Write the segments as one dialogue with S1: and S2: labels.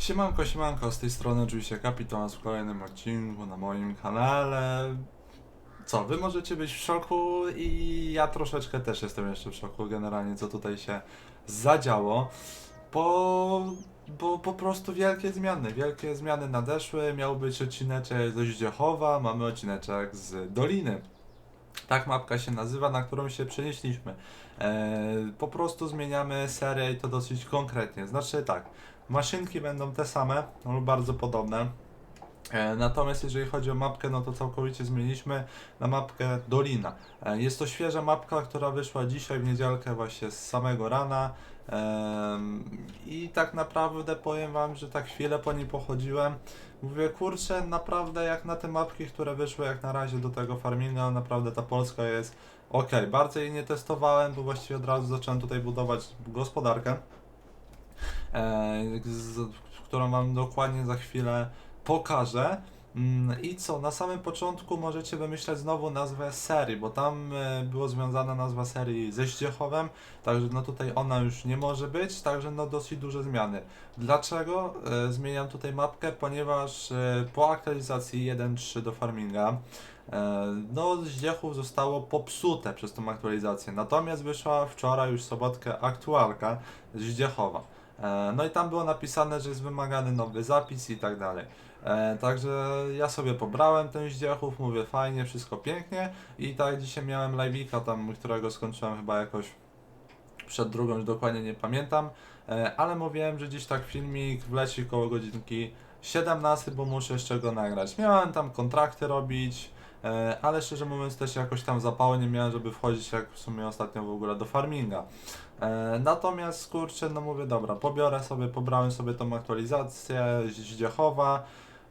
S1: Siemanko, siemanko, z tej strony oczywiście Kapitan w kolejnym odcinku na moim kanale. Co, wy możecie być w szoku i ja troszeczkę też jestem jeszcze w szoku generalnie co tutaj się zadziało. Po, bo po prostu wielkie zmiany, wielkie zmiany nadeszły, miał być odcineczek ze Zdziechowa, mamy odcineczek z Doliny. Tak mapka się nazywa, na którą się przenieśliśmy. E, po prostu zmieniamy serię i to dosyć konkretnie. Znaczy tak, maszynki będą te same lub bardzo podobne. E, Natomiast jeżeli chodzi o mapkę, no to całkowicie zmieniliśmy na mapkę Dolina. E, Jest to świeża mapka, która wyszła dzisiaj w niedzielkę właśnie z samego rana. I tak naprawdę powiem wam, że tak chwilę po niej pochodziłem. Mówię, kurczę, naprawdę jak na te mapki, które wyszły jak na razie do tego farminga, naprawdę ta Polska jest ok. Bardzo jej nie testowałem, bo właściwie od razu zacząłem tutaj budować gospodarkę z, którą Wam dokładnie za chwilę pokażę. Mm, I co, na samym początku możecie wymyśleć znowu nazwę serii, bo tam e, było związana nazwa serii ze Zdziechowem, także no tutaj ona już nie może być, także no dosyć duże zmiany. Dlaczego e, zmieniam tutaj mapkę? Ponieważ e, po aktualizacji 1.3 do farminga e, no Zdziechów zostało popsute przez tą aktualizację, natomiast wyszła wczoraj już sobotkę aktualka z Zdziechowa. E, No i tam było napisane, że jest wymagany nowy zapis i tak dalej. E, Także ja sobie pobrałem ten Zdziechów, mówię fajnie, wszystko pięknie i tak dzisiaj miałem live'ika tam, którego skończyłem chyba jakoś przed drugą, już dokładnie nie pamiętam, E, ale mówiłem, że gdzieś tak filmik wleci koło godzinki 17, bo muszę jeszcze go nagrać. Miałem tam kontrakty robić, ale szczerze mówiąc też jakoś tam zapału nie miałem, żeby wchodzić jak w sumie ostatnio w ogóle do farminga. E, Natomiast kurczę, no mówię, dobra, pobiorę sobie, pobrałem sobie tą aktualizację Zdziechowa.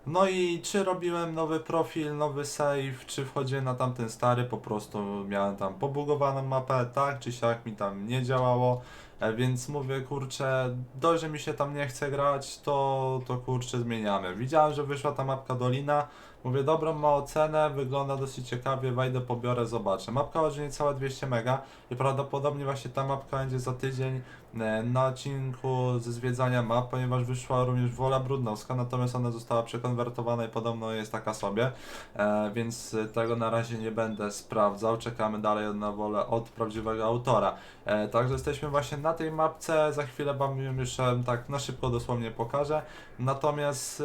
S1: No i czy robiłem nowy profil, nowy save, czy wchodziłem na tamten stary, po prostu miałem tam pobugowaną mapę, tak czy siak mi tam nie działało. E, Więc mówię, kurczę, dość, że mi się tam nie chce grać, to, to kurczę zmieniamy. Widziałem, że wyszła ta mapka Dolina. Mówię, dobrą ma ocenę, wygląda dosyć ciekawie, wejdę, pobiorę, zobaczę. Mapka waży niecałe 200 mega i prawdopodobnie właśnie ta mapka będzie za tydzień e, na odcinku ze zwiedzania map, ponieważ wyszła również Wola Brudnowska, natomiast ona została przekonwertowana i podobno jest taka sobie, e, więc tego na razie nie będę sprawdzał. Czekamy dalej na wolę od prawdziwego autora. Także jesteśmy właśnie na tej mapce, za chwilę Wam ją jeszcze tak na szybko dosłownie pokażę. Natomiast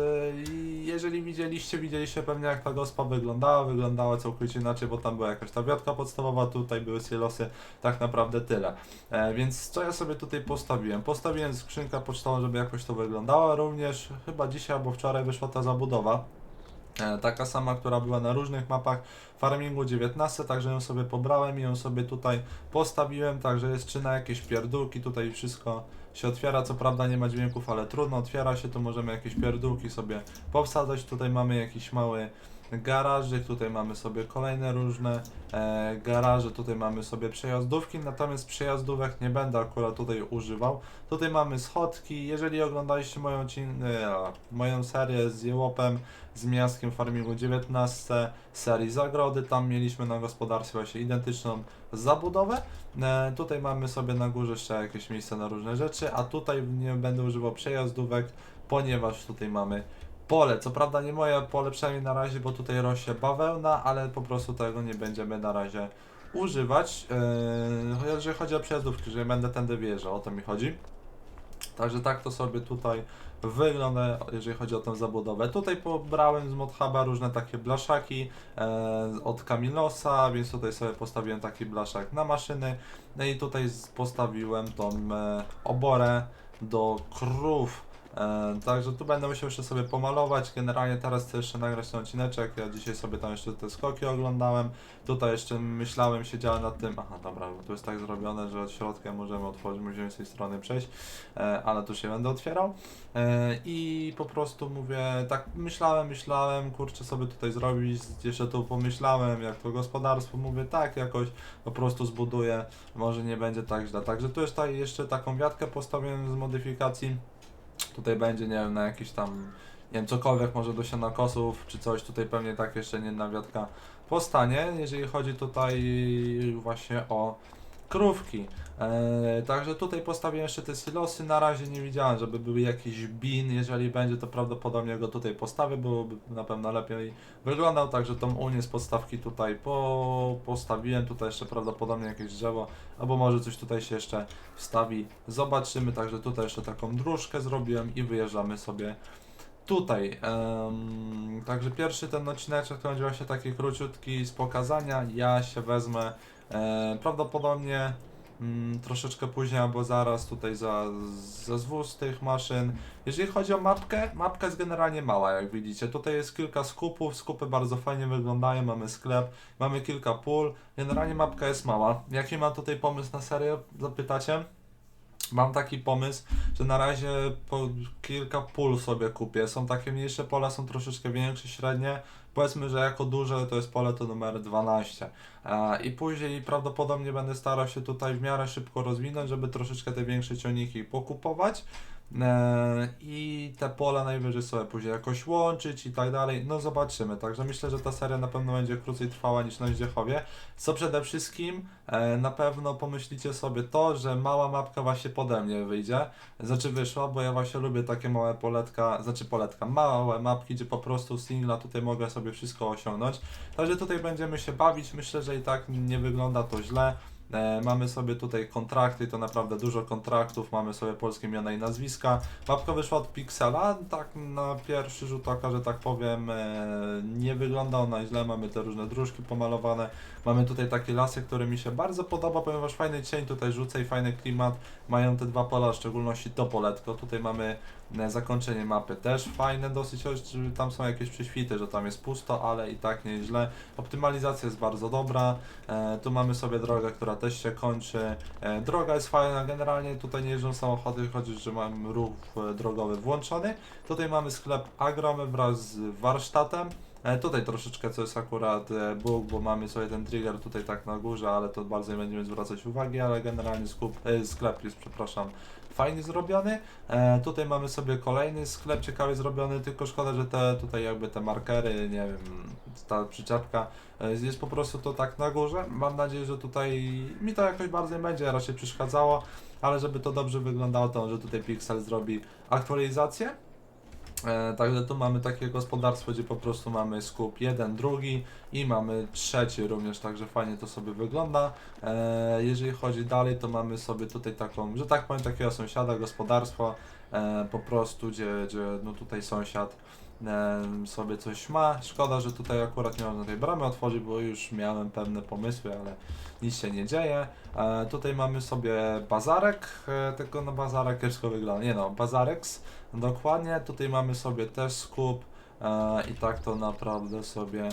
S1: i jeżeli widzieliście, widzieliście pewnie jak ta gospa wyglądała, wyglądała całkowicie inaczej, bo tam była jakaś ta wiotka podstawowa, tutaj były silosy, tak naprawdę tyle. E, więc co ja sobie tutaj postawiłem? Postawiłem skrzynkę pocztową, żeby jakoś to wyglądało, również chyba dzisiaj albo wczoraj wyszła ta zabudowa. E, taka sama, która była na różnych mapach Farmingu 19, także ją sobie pobrałem i ją sobie tutaj postawiłem, także jest czy na jakieś pierdółki, tutaj wszystko się otwiera, co prawda nie ma dźwięków, ale trudno, otwiera się, tu możemy jakieś pierdółki sobie powsadzać, tutaj mamy jakiś mały garażyk, tutaj mamy sobie kolejne różne e, garaże, tutaj mamy sobie przejazdówki, natomiast przejazdówek nie będę akurat tutaj używał. Tutaj mamy schodki, jeżeli oglądaliście moją, e, moją serię z Jełopem, z Miaskiem Farmingu 19, serii Zagrody, tam mieliśmy na gospodarstwie właśnie identyczną zabudowę. E, tutaj mamy sobie na górze jeszcze jakieś miejsce na różne rzeczy, a tutaj nie będę używał przejazdówek, ponieważ tutaj mamy pole. Co prawda nie moje pole, przynajmniej na razie, bo tutaj rośnie bawełna, ale po prostu tego nie będziemy na razie używać. Yy, jeżeli chodzi o przejazdówki, że będę tędy wjeżdżał, o to mi chodzi. Także tak to sobie tutaj wygląda, jeżeli chodzi o tę zabudowę. Tutaj pobrałem z Modhuba różne takie blaszaki e, od Kamilosa, więc tutaj sobie postawiłem taki blaszak na maszyny. No i tutaj postawiłem tą e, oborę do krów. E, także tu będę musiał jeszcze sobie pomalować. Generalnie teraz chcę jeszcze nagrać ten odcineczek. Ja dzisiaj sobie tam jeszcze te skoki oglądałem. Tutaj jeszcze myślałem, siedziałem nad tym. Aha, dobra, bo tu jest tak zrobione, że od środka możemy otworzyć, musimy z tej strony przejść, e, ale tu się będę otwierał. E, I po prostu mówię, tak myślałem, myślałem, kurczę sobie tutaj zrobić. Jeszcze tu pomyślałem, jak to gospodarstwo, mówię, tak, jakoś po prostu zbuduję. Może nie będzie tak źle. Także tu jest ta, jeszcze taką wiatkę postawiłem z modyfikacji. Tutaj będzie, nie wiem, na jakiś tam, nie wiem, cokolwiek może do sianokosów, czy coś, tutaj pewnie tak jeszcze nie jedna wiatka powstanie, jeżeli chodzi tutaj właśnie o krówki. E, także tutaj postawiłem jeszcze te silosy. Na razie nie widziałem, żeby były jakiś bin. Jeżeli będzie, to prawdopodobnie go tutaj postawię, byłoby na pewno lepiej wyglądał. Także tą unię z podstawki tutaj po, postawiłem. Tutaj jeszcze prawdopodobnie jakieś drzewo, albo może coś tutaj się jeszcze wstawi. Zobaczymy. Także tutaj jeszcze taką dróżkę zrobiłem i wyjeżdżamy sobie tutaj. Em, także pierwszy ten odcineczek to będzie właśnie taki króciutki z pokazania. Ja się wezmę e, prawdopodobnie mm, troszeczkę później albo zaraz tutaj za, za zwóz tych maszyn. Jeżeli chodzi o mapkę, mapka jest generalnie mała, jak widzicie. Tutaj jest kilka skupów, skupy bardzo fajnie wyglądają, mamy sklep, mamy kilka pól. Generalnie mapka jest mała. Jaki mam tutaj pomysł na serię, zapytacie? Mam taki pomysł, że na razie po kilka pól sobie kupię. Są takie mniejsze pola, są troszeczkę większe, średnie. Powiedzmy, że jako duże to jest pole to numer 12. E, I później prawdopodobnie będę starał się tutaj w miarę szybko rozwinąć, żeby troszeczkę te większe ciągniki pokupować. E, I te pola najwyżej sobie później jakoś łączyć i tak dalej. No zobaczymy. Także myślę, że ta seria na pewno będzie krócej trwała niż na Zdziechowie. Co przede wszystkim, e, na pewno pomyślicie sobie to, że mała mapka właśnie pode mnie wyjdzie. Znaczy wyszła, bo ja właśnie lubię takie małe poletka, znaczy poletka, małe mapki, gdzie po prostu singla tutaj mogę sobie wszystko osiągnąć. Także tutaj będziemy się bawić. Myślę, że i tak nie wygląda to źle. E, mamy sobie tutaj kontrakty, to naprawdę dużo kontraktów, mamy sobie polskie imiona i nazwiska. Mapka wyszła od Pixela, tak na pierwszy rzut oka, że tak powiem, e, nie wygląda ona źle, mamy te różne dróżki pomalowane, mamy tutaj takie lasy, które mi się bardzo podoba, ponieważ fajny cień tutaj rzuca i fajny klimat, mają te dwa pola, w szczególności to poletko, tutaj mamy zakończenie mapy też fajne dosyć, choć tam są jakieś prześwity, że tam jest pusto, ale i tak nieźle. Optymalizacja jest bardzo dobra, e, tu mamy sobie drogę, która też się kończy, e, droga jest fajna, generalnie tutaj nie jeżdżą samochody, choć że mam ruch e, drogowy włączony. Tutaj mamy sklep Agromy wraz z warsztatem. E, tutaj troszeczkę co jest akurat e, bóg, bo mamy sobie ten trigger tutaj tak na górze, ale to bardzo nie będziemy zwracać uwagi, ale generalnie skup, e, sklep jest, przepraszam, fajnie zrobiony. Tutaj mamy sobie kolejny sklep ciekawie zrobiony, tylko szkoda, że te tutaj jakby te markery, nie wiem, ta przyczepka e, jest po prostu to tak na górze. Mam nadzieję, że tutaj mi to jakoś bardzo nie będzie raczej przeszkadzało, ale żeby to dobrze wyglądało, to że tutaj Pixel zrobi aktualizację. E, także tu mamy takie gospodarstwo, gdzie po prostu mamy skup jeden, drugi i mamy trzeci również, także fajnie to sobie wygląda. E, jeżeli chodzi dalej, to mamy sobie tutaj taką, że tak powiem, takiego sąsiada, gospodarstwo, e, po prostu, gdzie, gdzie no tutaj sąsiad sobie coś ma. Szkoda, że tutaj akurat nie można tej bramy otworzyć, bo już miałem pewne pomysły, ale nic się nie dzieje. E, tutaj mamy sobie bazarek, e, tylko no bazarek kiepsko wygląda. Nie no, bazareks, dokładnie. Tutaj mamy sobie też skup e, i tak to naprawdę sobie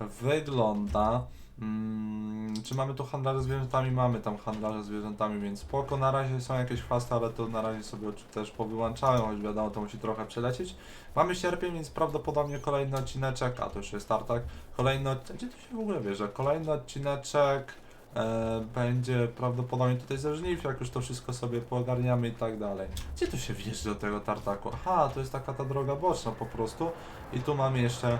S1: wygląda. Mm, czy mamy tu handlarze zwierzętami? Mamy tam handlarze zwierzętami, więc spoko. Na razie są jakieś chwasty, ale to na razie sobie też powyłączałem, choć wiadomo, to musi trochę przelecieć. Mamy sierpień, więc prawdopodobnie kolejny odcineczek, a to już jest tartak. Kolejny odcinek, gdzie to się w ogóle bierze? Kolejny odcineczek e, będzie prawdopodobnie tutaj ze jak już to wszystko sobie poogarniamy i tak dalej. Gdzie tu się wjeżdża do tego tartaku? Aha, to jest taka ta droga boczna po prostu. I tu mamy jeszcze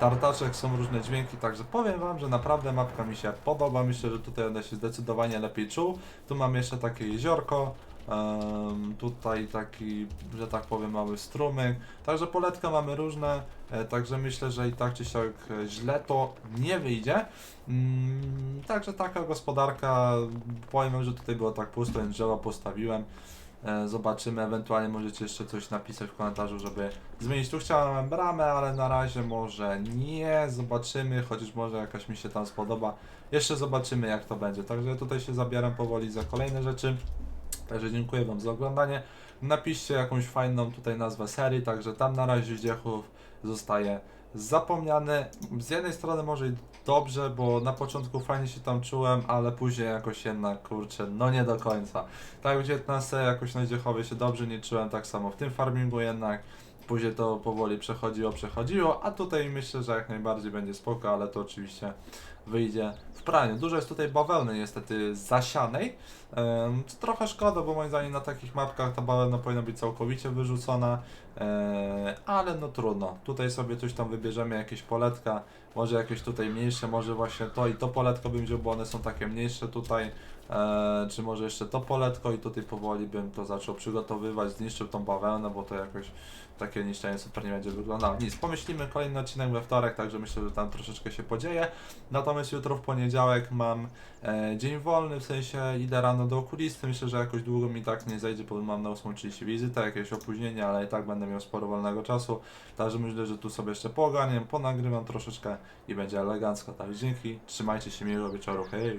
S1: tartaczek, są różne dźwięki, także powiem Wam, że naprawdę mapka mi się podoba. Myślę, że tutaj będę się zdecydowanie lepiej czuł. Tu mamy jeszcze takie jeziorko. em, tutaj taki, że tak powiem, mały strumyk. Także poletka mamy różne, e, także myślę, że i tak czy siak e, źle to nie wyjdzie. Mm, także taka gospodarka, powiem że tutaj było tak pusto, więc drzewa postawiłem. E, Zobaczymy, ewentualnie możecie jeszcze coś napisać w komentarzu, żeby zmienić. Tu chciałem bramę, ale na razie może nie. Zobaczymy, chociaż może jakaś mi się tam spodoba. Jeszcze zobaczymy jak to będzie. Także tutaj się zabieram powoli za kolejne rzeczy. Także dziękuję Wam za oglądanie. Napiszcie jakąś fajną tutaj nazwę serii, także tam na razie Zdziechów zostaje zapomniany. Z jednej strony może i dobrze, bo na początku fajnie się tam czułem, ale później jakoś jednak, kurczę, no nie do końca. Tak w 19 jakoś na Zdziechowie się dobrze nie czułem, tak samo w tym farmingu jednak. Później to powoli przechodziło, przechodziło, a tutaj myślę, że jak najbardziej będzie spoko, ale to oczywiście wyjdzie w praniu. Dużo jest tutaj bawełny niestety zasianej, trochę szkoda, bo moim zdaniem na takich mapkach ta bawełna powinna być całkowicie wyrzucona, e, ale no trudno. Tutaj sobie coś tam wybierzemy, jakieś poletka, może jakieś tutaj mniejsze, może właśnie to i to poletko bym wziął, bo one są takie mniejsze tutaj, E, czy może jeszcze to poletko i tutaj powoli bym to zaczął przygotowywać, zniszczył tą bawełnę, bo to jakoś takie niszczenie super nie będzie wyglądało. Nic, pomyślimy kolejny odcinek we wtorek, także myślę, że tam troszeczkę się podzieje. Natomiast jutro w poniedziałek mam e, dzień wolny, w sensie idę rano do okulisty, myślę, że jakoś długo mi tak nie zejdzie, bo mam na 8.30 wizytę, jakieś opóźnienie, ale i tak będę miał sporo wolnego czasu. Także myślę, że tu sobie jeszcze poganiam, ponagrywam troszeczkę i będzie elegancko. Tak, dzięki, trzymajcie się, miłego wieczoru, hej!